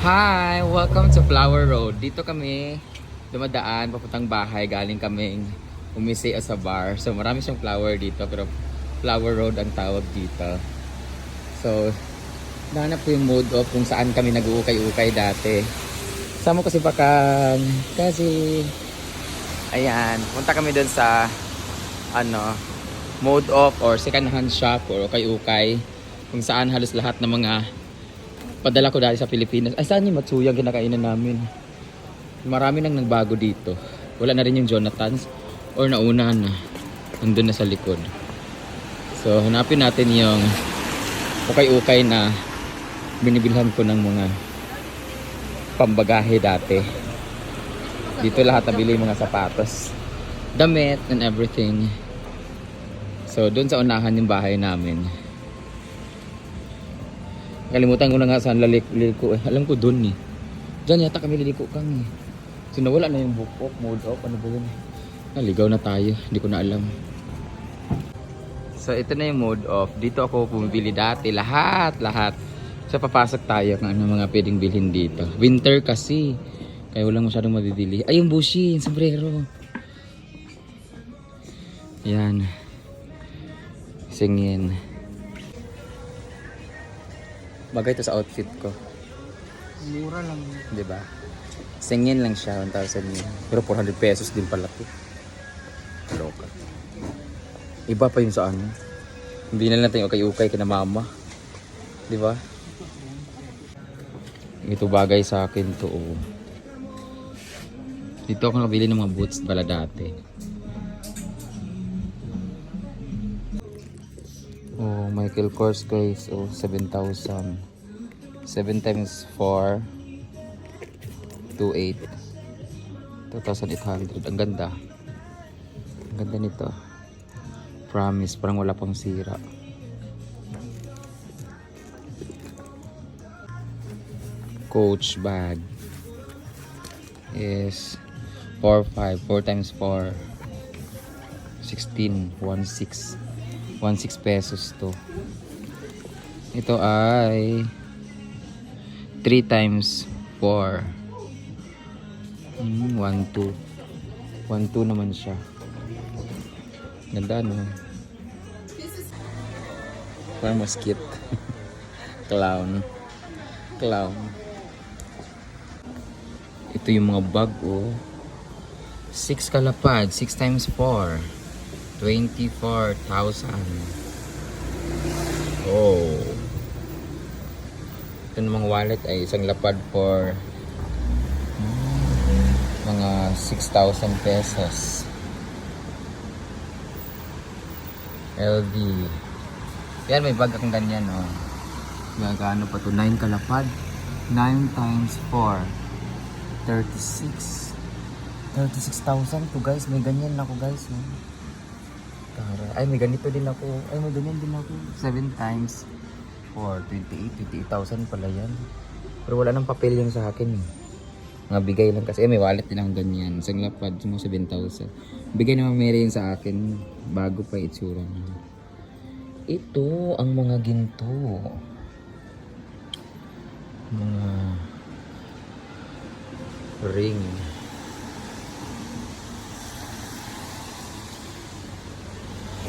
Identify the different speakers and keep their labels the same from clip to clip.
Speaker 1: Hi! Welcome to Flower Road. Dito kami dumadaan, papuntang bahay. Galing kaming umisi sa bar. So marami siyang flower dito pero Flower Road ang tawag dito. So, nahanap ko yung mood of kung saan kami nag-uukay-ukay dati. Sama ko si Bakan. Kasi, ayan, punta kami doon sa, ano, mode of or second hand shop or ukay-ukay. Kung saan halos lahat ng mga padala ko dati sa Pilipinas. Ay, saan yung Matsuyang kinakainan namin? Marami nang nagbago dito. Wala na rin yung Jonathan's or nauna na. Nandun na sa likod. So, hanapin natin yung ukay-ukay na binibilhan ko ng mga pambagahe dati. Dito lahat nabili mga sapatos, damit and everything. So, doon sa unahan yung bahay namin. Kalimutan ko na nga saan laliko eh. Alam ko doon eh. Diyan yata kami liliko kang eh. So na yung bukok, mode off, ano ba yun? Naligaw na tayo, hindi ko na alam. So ito na yung mode off. Dito ako pumibili dati, lahat, lahat. So papasok tayo kung ano mga pwedeng bilhin dito. Winter kasi. Kaya walang masyadong mabibili. Ay, yung bushi, yung sombrero. Yan. Singin. Bagay to sa outfit ko.
Speaker 2: Mura lang.
Speaker 1: Di ba? Singin lang siya, 1,000 yun. Pero 400 pesos din pala to. Loka. Iba pa yung sa ano. Hindi na natin yung ukay-ukay kina mama. Di ba? Ito bagay sa akin to. Oh. Dito ako nakabili ng mga boots pala dati. Oh, Michael Kors guys. Oh, 7,000. 7 times 4 2,800 2,800 ang ganda. Ang ganda nito. Promise parang wala pang sira. Coach bag. Is 4 5 4 times 4 16 1 6 1 6 pesos to. Ito ay 3 times 4 mm, 1 2 1 2 naman siya. Ganda no? Parang mosquito clown. Clown. Ito yung mga bag oh. 6 kalapad. 6 times 4 24,000 oh ito namang wallet ay isang lapad for mga 6,000 pesos. LV. Yan, may bag akong ganyan, oh. Magkano pa to? 9 kalapad. 9 times 4. 36. 36,000 to guys. May ganyan ako guys. No? Tara. Ay, may ganito din ako. Ay, may ganyan din ako. 7 times 4, 28, 28,000 pala yan. Pero wala nang papel yan sa akin eh. Mga bigay lang kasi. Eh, may wallet din akong ganyan. Isang lapad, mga 7,000. Bigay naman Mary yun sa akin bago pa itsura niya. Ito ang mga ginto. Mga ring.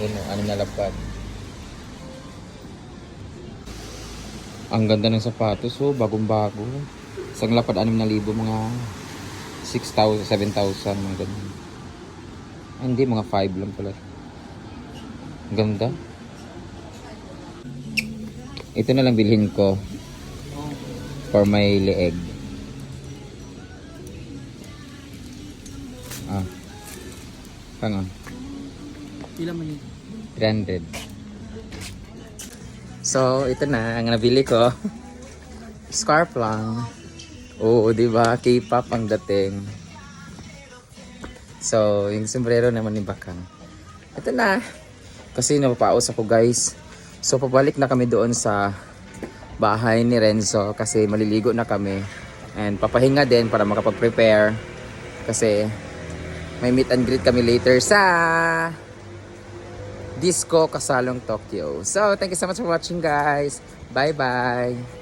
Speaker 1: Ayun, oh, ano na lapad. Ang ganda ng sapatos, oh, bagong-bago. Isang lapad, 6,000, mga 6,000, 7,000, mga ganun. Ah, hindi, mga 5 lang pala. Ang Ganda. Ito na lang bilhin ko for my leeg. Ah. Hang on.
Speaker 2: Pila man yun?
Speaker 1: 300. So, ito na ang nabili ko. Scarf lang. Oo, di ba? K-pop ang dating. So, yung sombrero naman ni Bakang. Ito na. Kasi napapaos ako guys. So, pabalik na kami doon sa bahay ni Renzo kasi maliligo na kami. And papahinga din para makapag-prepare. Kasi may meet and greet kami later sa Disco Kasalong Tokyo. So, thank you so much for watching guys. Bye-bye.